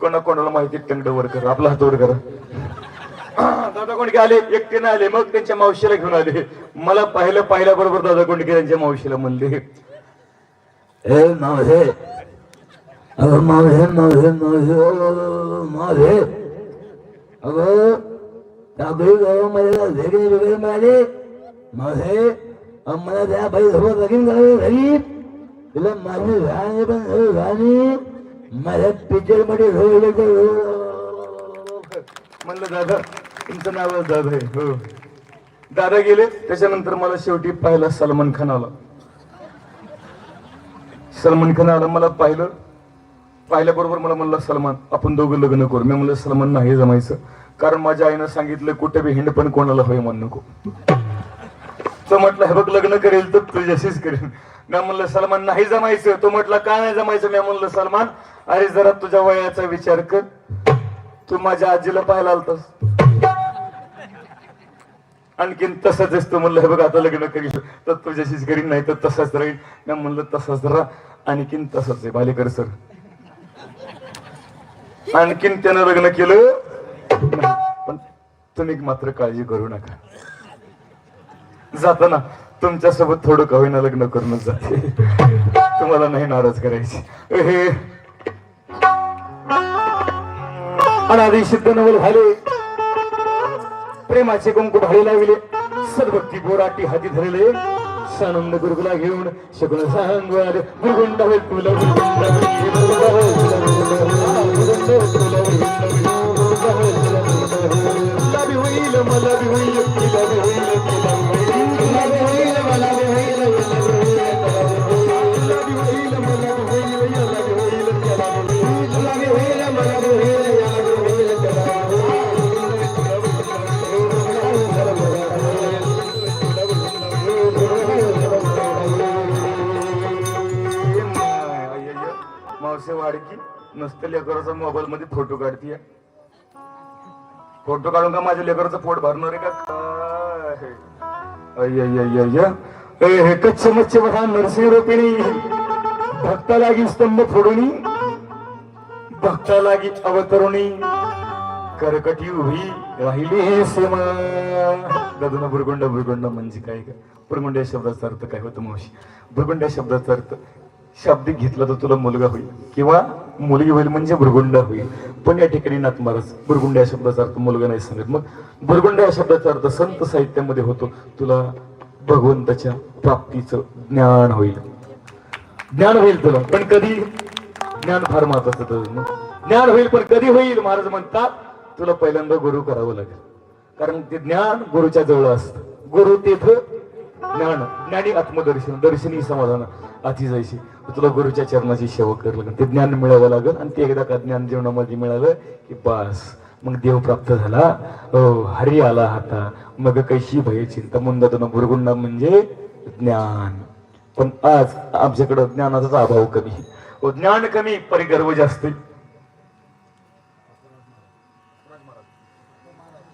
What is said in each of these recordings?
कोणा कोणाला माहिती टंगड वर कर आपला हात वर करा. दादा कोंडके आले एकटेने आले. मग त्यांच्या मावशीला घेऊन आले. मला पाहिलं पाहिल्याबरोबर दादा कोंडके त्यांच्या मावशीला म्हणले. ए मावशे अगं मावशे मावशे मावशे अगं, मावशे अगं टाकळी गावामध्ये वेगळे वेगळे मिळाले. मावशे मला त्या बाई सोबत लगीन करावी घरी तुला माझी घाणी पण सगळी मला माझ्या पिक्चरमध्ये म्हणलं दादा तुमचं नाव दादा आहे. हो. दादा गेले त्याच्यानंतर मला शेवटी पाहिला सलमान खान आला. सलमान खान आला मला पाहिलं. पाहिल्याबरोबर मला म्हणलं सलमान आपण दोघं लग्न करू. मी म्हणलं सलमान नाही जमायचं. कारण माझ्या आईनं सांगितलं कुठे बी हिंड पण कोणाला होय म्हण नको. तो म्हटलं हे बघ लग्न करेल तर तुझ्याशीच करेल मी म्हणलं सलमान नाही जमायचं. तो म्हटलं का नाही जमायचं? मी म्हणलं सलमान अरे जरा तुझ्या वयाचा विचार कर. तू माझ्या आजीला पाहायला आलतास. आणखीन तसंच असतो म्हणलं हे बघ आता लग्न करील तर तुझ्याशीच करीन नाही तर तसंच राहील मी म्हणलं तसंच राहा. आणखीन तसंच आहे भालेकर सर. आणखीन त्यानं लग्न केलं. पण तुम्ही मात्र काळजी करू नका. जाताना तुमच्यासोबत थोडं का होईना लग्न करूनच जाते. तुम्हाला नाही नाराज करायची. अनादी सिद्ध नवल झाले. प्रेमाचे कुंकू भाडी लाविले. सद्भक्ती बोराटी हाती धरले. सानंद गुरुकुला घेऊन शकुन सांगू आले गुरुगुंड होईल तुला मावसे वाडकी नसतं लेकराचा मोबाईल मध्ये फोटो काढतीये. फोटो काढून का माझ्या लेकराचं पोट भरणार आहे का? काय? हे कच्छ मच्छ बघा नरसिंह रुपिणी भक्ता लागी स्तंभ फोडूनी. भक्ता लागी अवतरुणी करकटी उभी राहिली हे सीमा. भुरगुंड भुरगुंड म्हणजे काय का भुरगुंड या शब्दाचा अर्थ काय होतं मावशी? भुरगुंड या शब्दाचा अर्थ शाब्दिक घेतला तर तुला मुलगा होईल. किंवा मुलगी होईल म्हणजे बुरगुंड होईल. पण या ठिकाणी नाथ महाराज बुरगुंड या शब्दाचा अर्थ मुलगा नाही सांगत. मग बुरगुंड या शब्दाचा अर्थ संत साहित्यामध्ये होतो. तुला भगवंताच्या प्राप्तीचं ज्ञान होईल. ज्ञान होईल तुला. पण कधी? ज्ञान फार महत्वाचं तुझं. ज्ञान होईल पण कधी होईल? महाराज म्हणतात तुला पहिल्यांदा गुरु करावं लागेल. कारण ते ज्ञान गुरुच्या जवळ असतं. गुरु तेथं ज्ञान ज्ञानी आत्मदर्शन दर्शनी समाधान अति जायची तुला गुरुच्या चरणाची सेवा करावं लागेल. ते ज्ञान मिळावं लागेल आणि ते एकदा का ज्ञान जीवनामध्ये मिळालं की बस. मग देव प्राप्त झाला. हो हरी आला हाता मग कैशी भय चिंता. मुंदातून बुरगुंडा म्हणजे ज्ञान. पण आज आमच्याकडं ज्ञानाचा अभाव कमी. व ज्ञान कमी परिगर्व जास्त.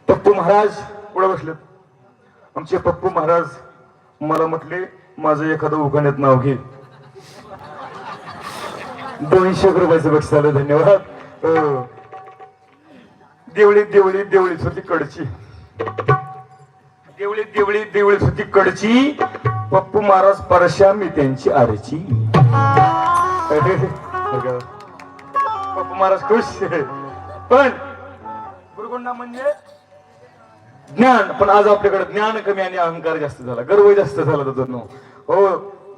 पप्पू महाराज पुढे बसले आमचे पप्पू महाराज मला म्हटले माझं एखादं उखाण्यात नाव घे. दोनशे रुपयाचं बक्षाला धन्यवाद. देवळी देवळी देवळी देवळीच होती कडची. देवळी देवळी देवळी होती कडची. पप्पू महाराज परशा मी त्यांची आरची. पप्पू महाराज खुश. पण गुरुगुंडा म्हणजे ज्ञान. पण आज आपल्याकडे ज्ञान कमी आणि अहंकार जास्त झाला. गर्व जास्त झाला नो हो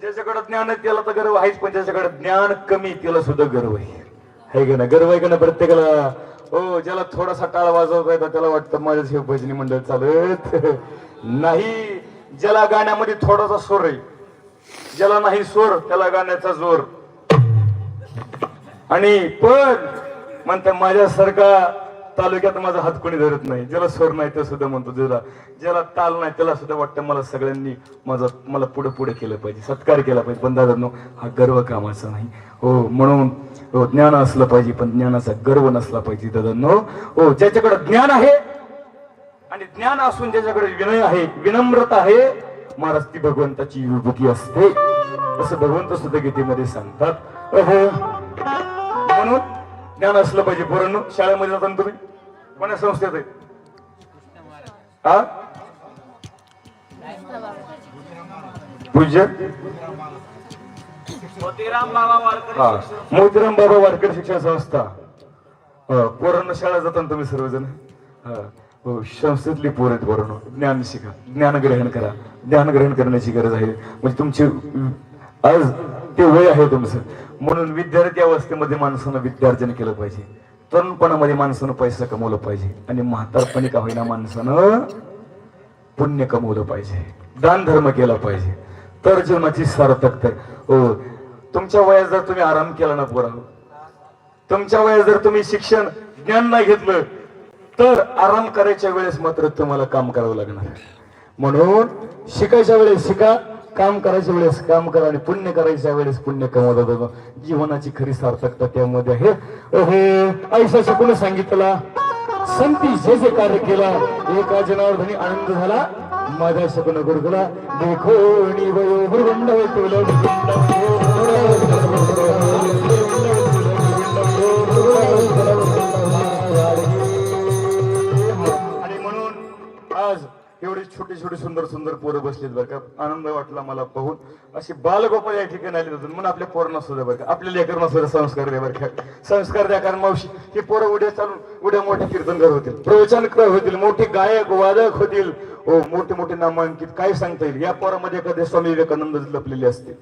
ज्याच्याकडे ज्ञान आहे त्याला तर गर्व आहेच पण ज्याच्याकडे ज्ञान कमी त्याला सुद्धा गर्व आहे. है का ना गर्व आहे का ना प्रत्येकाला? हो ज्याला थोडासा टाळ वाजवता येतो त्याला वाटतं माझ्या शिव भजनी मंडळ चालत. नाही ज्याला गाण्यामध्ये थोडासा स्वर आहे ज्याला नाही स्वर त्याला गाण्याचा जोर. आणि पण म्हणत माझ्यासारखा तालुक्यात माझा हात कोणी धरत नाही. ज्याला स्वर नाही ते सुद्धा म्हणतो ज्याला ज्याला ताल नाही त्याला सुद्धा वाटतं मला सगळ्यांनी माझा मला पुढे पुढे केलं पाहिजे. सत्कार केला पाहिजे. पण दादा हा गर्व कामाचा नाही. हो म्हणून हो ज्ञान असलं पाहिजे पण ज्ञानाचा गर्व नसला पाहिजे दादा हो ज्याच्याकडे ज्ञान आहे आणि ज्ञान असून ज्याच्याकडे विनय आहे विनम्रता आहे महाराज ती भगवंताची विभूती असते. असं भगवंत सुद्धा गीतेमध्ये सांगतात. ज्ञान असलं पाहिजे पोरांनो. शाळेमध्ये जाताना तुम्ही? कोणा संस्थेत आहे? हा? पूज्य? मोतीराम बाबा वारकरी मोतीराम बाबा वारकरी शिक्षण संस्था. पोरांना शाळा जाताना तुम्ही सर्वजण हा, हो संस्थेतली पोरं आहेत पोरांनो. ज्ञान शिका. ज्ञान ग्रहण करा. ज्ञान ग्रहण करण्याची गरज आहे. म्हणजे तुमची आज ते वय आहे तुमचं. म्हणून विद्यार्थी अवस्थेमध्ये माणसानं विद्यार्जन केलं पाहिजे. तरुणपणामध्ये माणसानं पैसा कमवलं पाहिजे. आणि म्हातारपणी का होईना माणसानं पुण्य कमवलं पाहिजे. दान धर्म केला पाहिजे. तर जन्माची सार्थकता हो. तुमच्या वयात जर तुम्ही आराम केला ना पोरा तुमच्या वयात जर तुम्ही शिक्षण ज्ञान नाही घेतलं तर आराम करायच्या वेळेस मात्र तुम्हाला काम करावं लागणार. म्हणून शिकायच्या वेळेस शिका काम करायच्या वेळेस काम करा आणि पुण्य करायच्या वेळेस पुण्य कमवता जातं जीवनाची खरी सार्थकता त्यामध्ये आहे अहो ऐसा कोणी सांगितला संती जे जे कार्य केला एका जनावर धनी आनंद झाला माझ्या शकुन गुरुकुला देखो निवयो भृगंड आणि छोटे छोटे सुंदर सुंदर पोरं बसलेत बरं का. आनंद वाटला मला पाहून. अशी बालगोपाल या ठिकाणी आले होते. म्हणून आपल्या पोरांना सुद्धा बरं का. आपल्या लेकरांना सुद्धा संस्कार द्या बरं का. संस्कार द्या कारण मावशी हे पोरं उड्या चालून उड्या मोठे कीर्तनकार होतील. प्रवचनकार होतील. मोठे गायक वादक होतील. हो मोठे मोठे नामांकित काय सांगता येईल? या पोरामध्ये एखादे स्वामी विवेकानंद लपलेले असतील.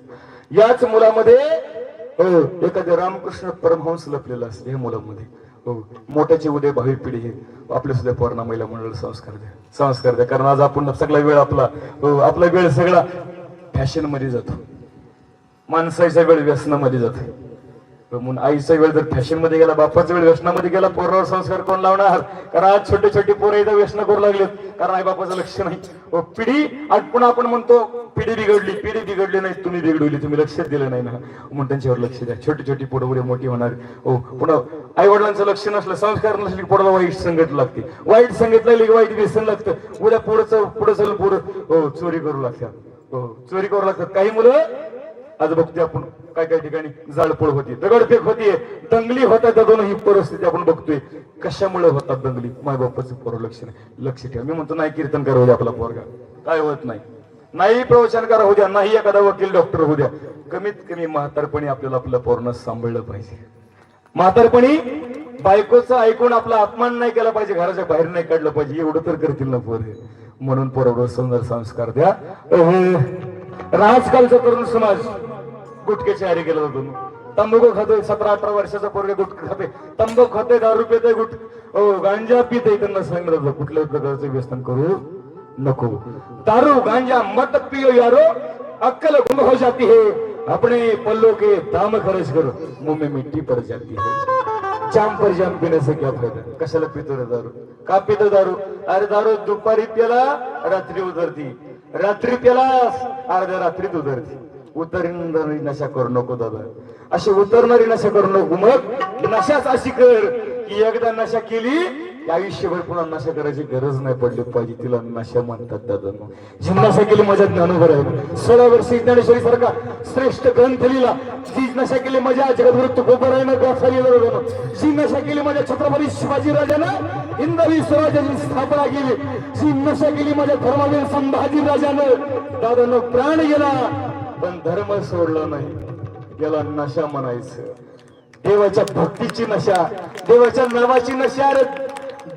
याच मुलामध्ये हो एखादे रामकृष्ण परमहंस लपलेला असते या मुलामध्ये. हो. मोठ्याची उद्या भावी पिढी. हे आपल्या सुद्धा पौर्णा महिला मंडळ संस्कार द्या. संस्कार द्या. कारण आज आपण सगळा वेळ आपला हो आपला वेळ सगळा फॅशनमध्ये जातो. माणसाचा वेळ व्यसनामध्ये जातो. म्हणून आईचा वेळ जर फॅशनमध्ये गेला बापाचा वेळ व्यसनामध्ये गेला पोरावर संस्कार कोण लावणार? कारण आज छोटे छोटे पोरं इथं व्यसन करू लागलेत. कारण आई बापाचं लक्ष नाही. पिढी आज पुन्हा आपण म्हणतो पिढी बिघडली पिढी बिघडली नाही तुम्ही बिघडवली तुम्ही लक्ष दिलं नाही ना. म्हणून त्यांच्यावर लक्ष द्या. छोटी छोटी पोरं उद्या मोठी होणार. हो पुन्हा आई वडिलांचं लक्ष नसलं संस्कार नसले की पोराला वाईट संगत लागते. वाईट संगत लागली की वाईट व्यसन लागतं. उद्या पुढचं पुढं चल पुढं हो चोरी करू लागतात. हो चोरी करू लागतात. काही मुलं आज बघतोय आपण काय काय ठिकाणी जाळपोळ होती दगडफेक होतीये दंगली होता त्या दोनही परिस्थिती आपण बघतोय. कशामुळे होतात दंगली? मायबापाचं पोरं लक्ष नाही. लक्ष ठेवा. मी म्हणतो नाही कीर्तन होऊ द्या आपला पोरगा. काय होत नाही. नाही प्रवचनकार होऊ द्या नाही एखादा वकील डॉक्टर होऊ द्या. कमीत कमी म्हातारपणी आपल्याला आपलं पोरण सांभाळलं पाहिजे. म्हातारपणी बायकोचं ऐकून आपला अपमान नाही केला पाहिजे घराच्या बाहेर नाही काढलं पाहिजे. एवढं तर करतील ना पोरे. म्हणून पोरावर सुंदर संस्कार द्या. आजकालचा तरुण समाज. गुटक्याची आरी केला जातो तंबाखू खातोय सतरा अठरा वर्षाचा पोरगे गुटखा खाते. तंबाखू खाते दारू पिते गुट हो गांजा पिते त्यांना सांगितलं जातं कुठल्याही प्रकारचं व्यसन करू नको. दारू गांजा मत पियो यारो अक्कल गुम हो जाती है. अपने पल्लो के दाम खर्च करो. मुंह में मिट्टी पड़ जाती है. जाम पर जाम पीने से क्या फायदा? कशाला पितो रे दारू? का पितो दारू? अरे दारू दुपारी प्याला रात्री उतरती. रात्री पेलास अर्ध्या रात्रीत उतरते उतरणारी नशा करू नको दादा. अशी उतरणारी नशा करू नको. मग नशाच अशी कर की एकदा नशा केली आयुष्यभर पुन्हा नशा करायची गरज नाही पडली पाहिजे तिला नशा म्हणतात दादा. जी केली माझ्या ज्ञानोबर आहे सोळा वर्षी ज्ञानेश्वरी सारखा श्रेष्ठ ग्रंथ लिहिला. जी नशा केली माझ्या जगद्वृत्त गोपरायनं गाथा लिहिलं होतं. जी नशा केली माझ्या छत्रपती शिवाजी राजानं हिंदवी स्वराज्याची स्थापना केली. जी नशा केली माझ्या धर्मवीर संभाजी राजानं दादानं प्राण गेला पण धर्म सोडला नाही. याला नशा म्हणायचं. देवाच्या भक्तीची नशा देवाच्या नावाची नशा रे.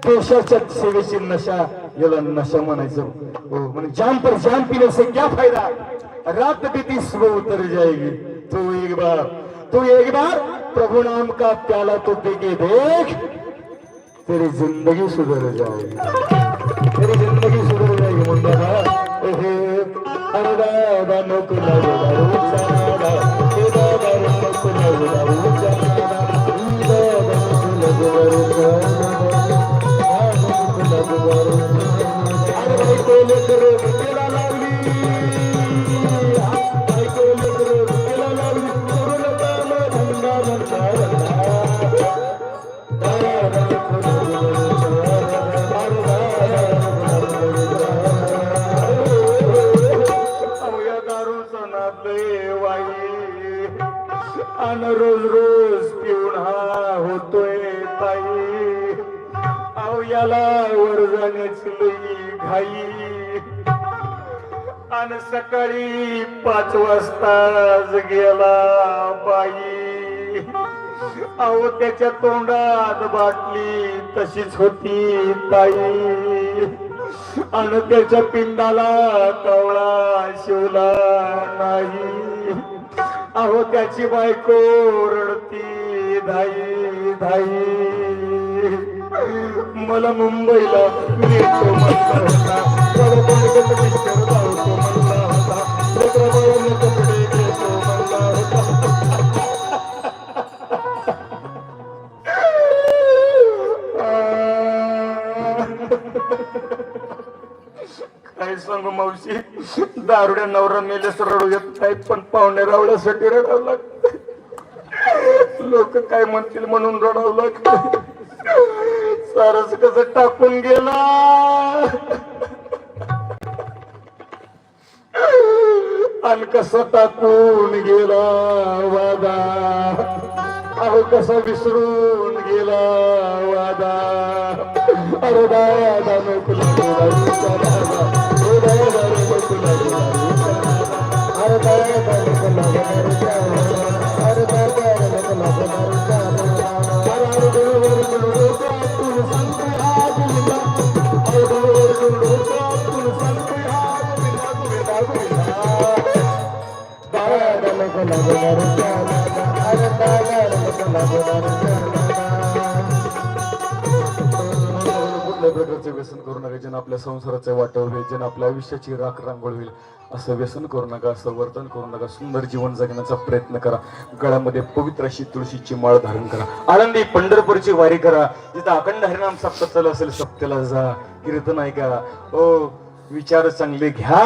देशाच्या सेवेची नशा याला नशा म्हणायचं. हो, म्हणजे जाम पर जाम पीने से क्या फायदा? रात बीती सुबह उतर जाएगी तू एक बार तू एक बार प्रभु नाम का प्याला तो पी के देख तेरी जिंदगी सुधर जाएगी. तेरी जिंदगी सुधर जाएगी मुंडा ओहे अरे दादा नको लागू दारू चाला हे दादा नको लागू দেবে घाई. आणि सकाळी पाच वाजताच गेला बाई. अहो त्याच्या तोंडात बाटली तशीच होती ताई. आणि त्याच्या पिंडाला कवळा शिवला नाही. अहो त्याची बायको रडती धाई धाई. मला मुंबईला नेतो म्हणला होता. म्हणला होता. कपडे घेतो म्हणला होता. काय सांगू मावशी? दारुड्या नवरा मेलेस रडू येत नाही पण पाहुणे रावण्यासाठी रडावं लागत. लोक काय म्हणतील म्हणून रडावं लागत. सारस कसं टाकून गेला? आणि कसं टाकून गेला वादा? अहो कसा विसरून गेला वादा? अरे दादा नको व्यसन करू नका ज्यानं आपल्या संसाराचे वाटव होईल ज्यानं आपल्या आयुष्याची राख रांगोळ होईल असं व्यसन करू नका असं वर्तन करू नका सुंदर जीवन जगण्याचा प्रयत्न करा गळ्यामध्ये पवित्र अशी तुळशीची माळ धारण करा आनंदी पंढरपूरची वारी करा जिथं अखंड हरिनाम सप्त चालू असेल सप्त्याला जा कीर्तन ऐका. ओ विचार चांगले घ्या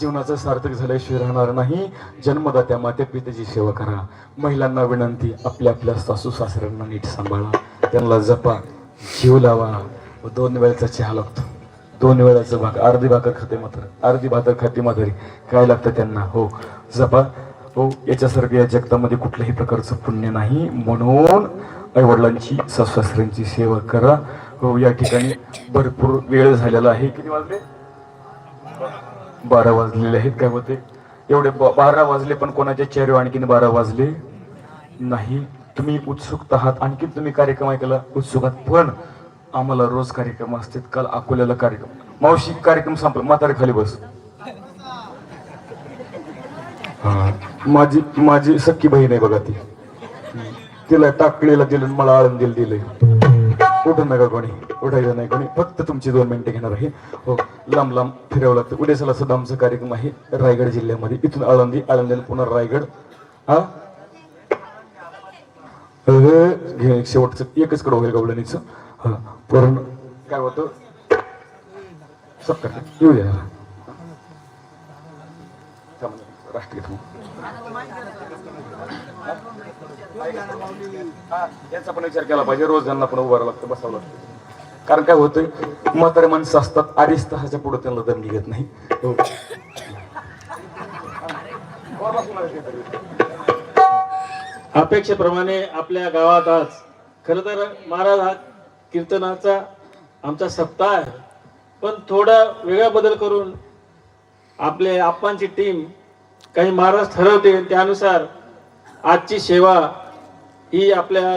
जीवनाचं सार्थक झाल्याशिवाय राहणार नाही जन्मदात्या माते पितेची सेवा करा महिलांना विनंती आपल्या आपल्या सासू सासऱ्यांना नीट सांभाळा त्यांना जपा जीव लावा. दोन वेळेचा चहा लागतो. दोन वेळाचं भाग अर्धी भाकर खाते मात्र. अर्धी भाकर खाते माधुरी काय लागतं त्यांना? हो जपा. हो याच्यासारखं या जगतामध्ये कुठल्याही प्रकारचं पुण्य नाही. म्हणून आईवडिलांची सासऱ्यांची सेवा करा. हो या ठिकाणी भरपूर वेळ झालेला आहे. किती वाजले? बारा वाजलेले आहेत. काय होते एवढे ब- बारा वाजले पण कोणाच्या चेहऱ्यावर आणखीन बारा वाजले? नाही. तुम्ही उत्सुक आहात. आणखी तुम्ही कार्यक्रम ऐकायला उत्सुक आहात. पण आम्हाला रोज कार्यक्रम असतात. काल अकोल्याला कार्यक्रम. मावशी कार्यक्रम संपला. म्हातारे खाली बस. हा. माझी माझी सख्खी बहीण आहे बघा ती. तिला टाकळीला दिलं मला आळंदीला दिलंय. उठू नका कोणी. उठायचं नाही कोणी. फक्त तुमची दोन मिनिटं घेणार आहे. हो लांब लांब फिरावं लागतं. उद्या सुद्धा आमचा कार्यक्रम आहे रायगड जिल्ह्यामध्ये. इथून आळंदी आळंदीला पुन्हा रायगड. हा? हे घे शेवटचं. एकच कडं होईल गवळणीचं. हा. पण काय होतं? सत्कार येऊ द्या राष्ट्रीय याचा पण विचार केला पाहिजे. रोज त्यांना पण उभारावं लागतं बसावं लागतं. कारण काय होतंय? म्हातारे माणसं असतात अडीच तासाच्या पुढे त्यांना दम घेत नाही. अपेक्षेप्रमाणे आपल्या गावात आज खरं तर महाराज हा कीर्तनाचा आमचा सप्ताह आहे. पण थोडा वेगळा बदल करून आपले आप्पांची टीम काही महाराज ठरवते त्यानुसार आजची सेवा ही आपल्या